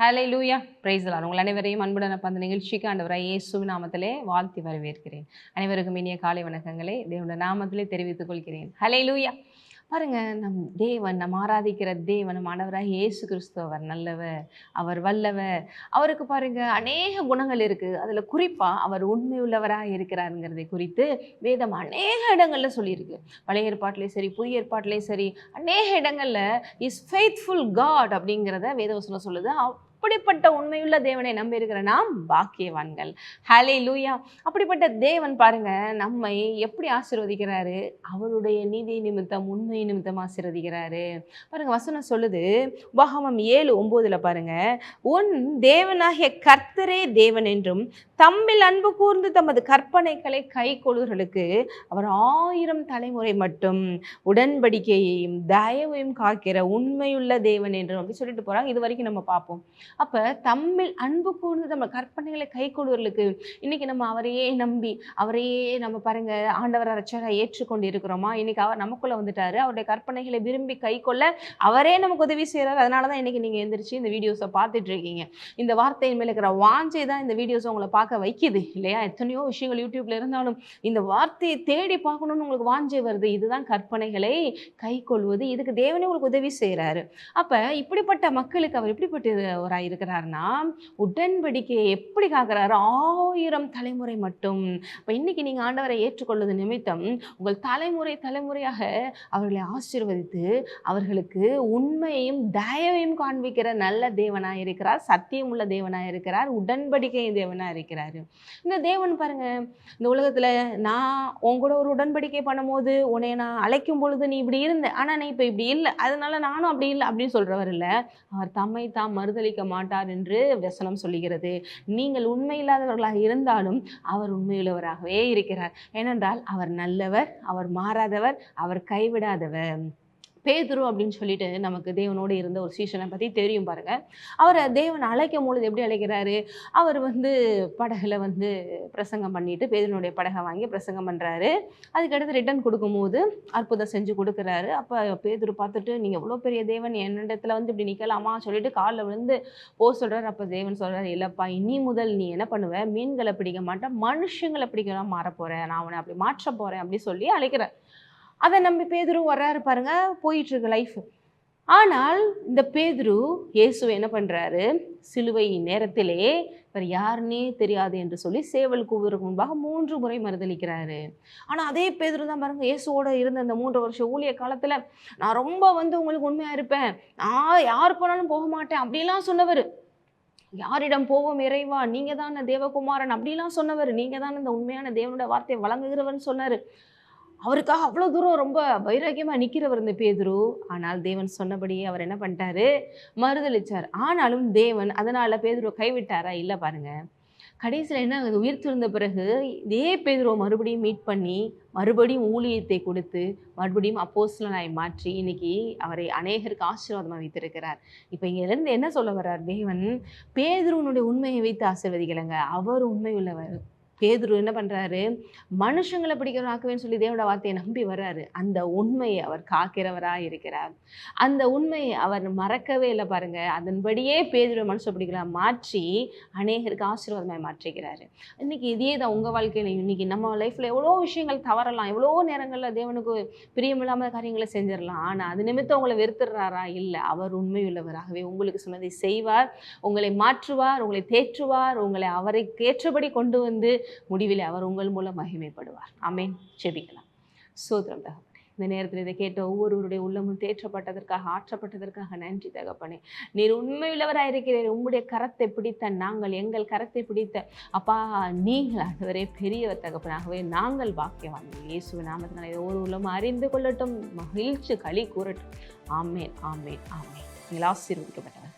ஹலே லூயா பிரைஸ்லான் உங்கள் அனைவரையும் அன்புடன் அப்போ அந்த நிகழ்ச்சிக்கு ஆண்டவராக இயேசு நாமத்திலே வாழ்த்தி வரவேற்கிறேன். அனைவருக்கும் இனிய காலை வணக்கங்களை தேவனுடைய நாமத்திலே தெரிவித்துக் கொள்கிறேன். ஹலே லூயா பாருங்க நம் தேவன் நம் ஆராதிக்கிற தேவன் நம் ஆண்டவராய் இயேசு கிறிஸ்து அவர் நல்லவர் அவர் வல்லவர். அவருக்கு பாருங்க அநேக குணங்கள் இருக்குது அதில் குறிப்பாக அவர் உண்மையுள்ளவராக இருக்கிறாருங்கிறதை குறித்து வேதம் அநேக இடங்களில் சொல்லியிருக்கு. பழைய ஏற்பாட்டிலையும் சரி புதிய ஏற்பாட்டிலையும் சரி அநேக இடங்களில் இஸ் ஃபெய்த்ஃபுல் காட் அப்படிங்கிறத வேதவசனம் சொல்லுது. அப்படிப்பட்ட உண்மையுள்ள தேவனை நம்பி இருக்கிற நாம் பாக்கியவான்கள். ஹலே லூயா அப்படிப்பட்ட தேவன் பாருங்க நம்மை எப்படி ஆசிர்வதிக்கிறாரு? அவருடைய நீதி நிமித்தம் உண்மை நிமித்தம் ஆசீர்வதிக்கிறாரு. பாருங்க வசனம் சொல்லுது உபகமம் ஏழு ஒம்போதுல பாருங்க உன் தேவனாகிய கர்த்தரே தேவன் என்றும் தம்மில் அன்பு கூர்ந்து தமது கற்பனைகளை கை கொள்வர்களுக்கு அவர் ஆயிரம் தலைமுறை மட்டும் உடன்படிக்கையையும் தயவையும் காக்கிற உண்மையுள்ள தேவன் என்றும் அப்படி சொல்லிட்டு போறாங்க. இது வரைக்கும் நம்ம பார்ப்போம். அப்போ தம்மில் அன்பு கூர்ந்து நம்ம கற்பனைகளை கை கொடுவர்களுக்கு இன்னைக்கு நம்ம அவரையே நம்பி அவரையே நம்ம பாருங்க ஆண்டவர் அரசராக ஏற்றுக்கொண்டு இருக்கிறோமா இன்னைக்கு அவர் நமக்குள்ள வந்துட்டாரு. அவருடைய கற்பனைகளை விரும்பி கை கொள்ள அவரே நமக்கு உதவி செய்கிறார் அதனால தான் இன்னைக்கு நீங்கள் எந்திரிச்சு இந்த வீடியோஸை பார்த்துட்டு இருக்கீங்க. இந்த வார்த்தையின் மேலே இருக்கிற வாஞ்சை தான் இந்த வீடியோஸை உங்களை பார்க்க வைக்குது இல்லையா? எத்தனையோ விஷயங்கள் யூடியூப்ல இருந்தாலும் இந்த வார்த்தையை தேடி பார்க்கணும்னு உங்களுக்கு வாஞ்சை வருது. இதுதான் கற்பனைகளை கை கொள்வது. இதுக்கு தேவனே உங்களுக்கு உதவி செய்கிறாரு அப்போ இப்படிப்பட்ட மக்களுக்கு அவர் இப்படிப்பட்ட ஒரு எப்படிப்பட்டவராக இருக்கிறாருன்னா உடன்படிக்கையை எப்படி காக்கிறாரு? ஆயிரம் தலைமுறை மட்டும். இப்போ இன்னைக்கு நீங்கள் ஆண்டவரை ஏற்றுக்கொள்வது நிமித்தம் உங்கள் தலைமுறை தலைமுறையாக அவர்களை ஆசீர்வதித்து அவர்களுக்கு உண்மையையும் தயவையும் காண்பிக்கிற நல்ல தேவனாக இருக்கிறார் சத்தியம் உள்ள தேவனாக இருக்கிறார் உடன்படிக்கையின் தேவனாக இருக்கிறார். இந்த தேவன் பாருங்க இந்த உலகத்தில் நான் உன் கூட ஒரு உடன்படிக்கை பண்ணும்போது உன்னை நான் அழைக்கும் பொழுது நீ இப்படி இருந்த ஆனால் நீ இப்போ இப்படி இல்லை அதனால நானும் அப்படி இல்லை அப்படின்னு சொல்கிறவர் இல்லை. அவர் தம்மை தாம் மறுதளிக்க மாட்டார் என்று வசனம் சொல்லுகிறது. நீங்கள் உண்மையில்லாதவர்களாக இருந்தாலும் அவர் உண்மையுள்ளவராகவே இருக்கிறார். ஏனென்றால் அவர் நல்லவர் அவர் மாறாதவர் அவர் கைவிடாதவர். பேதுரு அப்படின்னு சொல்லிட்டு நமக்கு தேவனோடு இருந்த ஒரு சீசனை பற்றி தெரியும் பாருங்கள் அவரை தேவன் அழைக்கும் பொழுது எப்படி அழைக்கிறாரு? அவர் வந்து படகுல வந்து பிரசங்கம் பண்ணிட்டு பேதுனுடைய படகை வாங்கி பிரசங்கம் பண்ணுறாரு அதுக்கடுத்து ரிட்டர்ன் கொடுக்கும்போது அற்புதம் செஞ்சு கொடுக்குறாரு. அப்போ பேதுரு பார்த்துட்டு நீங்கள் எவ்வளோ பெரிய தேவன் என்னிடத்துல வந்து இப்படி நிற்கலாமா சொல்லிட்டு காலில் விழுந்து போ சொல்கிறார் அப்போ தேவன் சொல்கிறார் இல்லைப்பா இனி முதல் நீ என்ன பண்ணுவ? மீன்களை பிடிக்க மாட்டேன் மனுஷங்களை பிடிக்கலாம் மாற போகிறேன் நான் அவனை அப்படி மாற்ற போகிறேன் அப்படி சொல்லி அழைக்கிறார். அதை நம்பி பேதுரும் வர்றாரு பாருங்க போயிட்டு இருக்கு லைஃப் ஆனால் இந்த பேதுரு இயேசு என்ன பண்ணுறாரு சிலுவை நேரத்திலே இவர் யாருன்னே தெரியாது என்று சொல்லி சேவல் கூவுறதுக்கு முன்பாக மூன்று முறை மறுதளிக்கிறாரு ஆனால் அதே பேதுரு தான் பாருங்க இயேசுவோட இருந்த அந்த மூன்று வருஷம் ஊழிய காலத்தில் நான் ரொம்ப வந்து உங்களுக்கு உண்மையாக இருப்பேன். நான் யார் போனாலும் போக மாட்டேன் அப்படிலாம் சொன்னவர். யாரிடம் போவோம் இறைவா நீங்கள் தான் தேவகுமாரன் அப்படிலாம் சொன்னவர். நீங்கள் தான் இந்த உண்மையான தேவனோட வார்த்தையை வழங்குகிறவர்னு சொன்னார். அவருக்காக அவ்வளோ தூரம் ரொம்ப வைராக்கியமாக நிற்கிறவர் இந்த பேதுரு. ஆனால் தேவன் சொன்னபடியே அவர் என்ன பண்ணிட்டாரு? மறுதளிச்சார் ஆனாலும் தேவன் அதனால் பேதுருவை கைவிட்டாரா? இல்லை பாருங்க. கடைசியில் என்ன ஆகுது? உயிர் திருந்த பிறகு இதே பேதுருவை மறுபடியும் மீட் பண்ணி மறுபடியும் ஊழியத்தை கொடுத்து மறுபடியும் அப்போஸ்லனாய் மாற்றி இன்னைக்கு அவரை அநேகருக்கு ஆசீர்வாதமாக வைத்திருக்கிறார். இப்போ இங்கேருந்து என்ன சொல்ல வர்றார்? தேவன் பேதுருவனுடைய உண்மையை வைத்து ஆசீர்வதிக்கலைங்க. அவர் உண்மை உள்ளவர். பேதுரு என்ன பண்ணுறாரு மனுஷங்களை பிடிக்கிறவராக்குவேன்னு சொல்லி தேவனோட வார்த்தையை நம்பி வர்றாரு. அந்த உண்மையை அவர் காக்கிறவராக இருக்கிறார். அந்த உண்மையை அவர் மறக்கவே இல்லை பாருங்க. அதன்படியே பேதுரு மனுஷ பிடிக்கலாம் மாற்றி அநேகருக்கு ஆசீர்வாதமாக மாற்றிக்கிறாரு. இன்னைக்கு இதே தான் உங்கள் வாழ்க்கையில் இன்னைக்கு நம்ம லைஃப்பில் எவ்வளோ விஷயங்கள் தவறலாம். எவ்வளோ நேரங்களில் தேவனுக்கு பிரியமில்லாமல் காரியங்களை செஞ்சிடலாம். ஆனால் அது நிமித்தம் உங்களை வெறுத்துடுறாரா? இல்லை. அவர் உண்மையுள்ளவராகவே உங்களுக்கு சொன்னதை செய்வார். உங்களை மாற்றுவார் உங்களை தேற்றுவார். உங்களை அவரை ஏற்றபடி கொண்டு வந்து முடிவில் அவர் உங்கள் மூலம் மகிமைப்படுவார். அமேன் செபிக்கலாம் சோதரம் தகப்பன் இந்த நேரத்தில் இதை கேட்ட ஒவ்வொருவருடைய உள்ளமும் தேற்றப்பட்டதற்காக ஆற்றப்பட்டதற்காக நன்றி தகப்பனே. நீர் உண்மையுள்ளவராக இருக்கிறீர் உங்களுடைய கரத்தை பிடித்த நாங்கள் எங்கள் கரத்தை பிடித்த அப்பா நீங்கள் ஆண்டவரே பெரியவர் தகப்பனாகவே நாங்கள் பாக்கியவான்கள். இயேசு நாமத்தினால் இதை ஒவ்வொரு உள்ளமும் அறிந்து கொள்ளட்டும் மகிழ்ச்சி களி கூறட்டும். ஆமேன் ஆமேன் ஆமேன். நீங்கள் ஆசீர்வதிக்கப்பட்டவர்.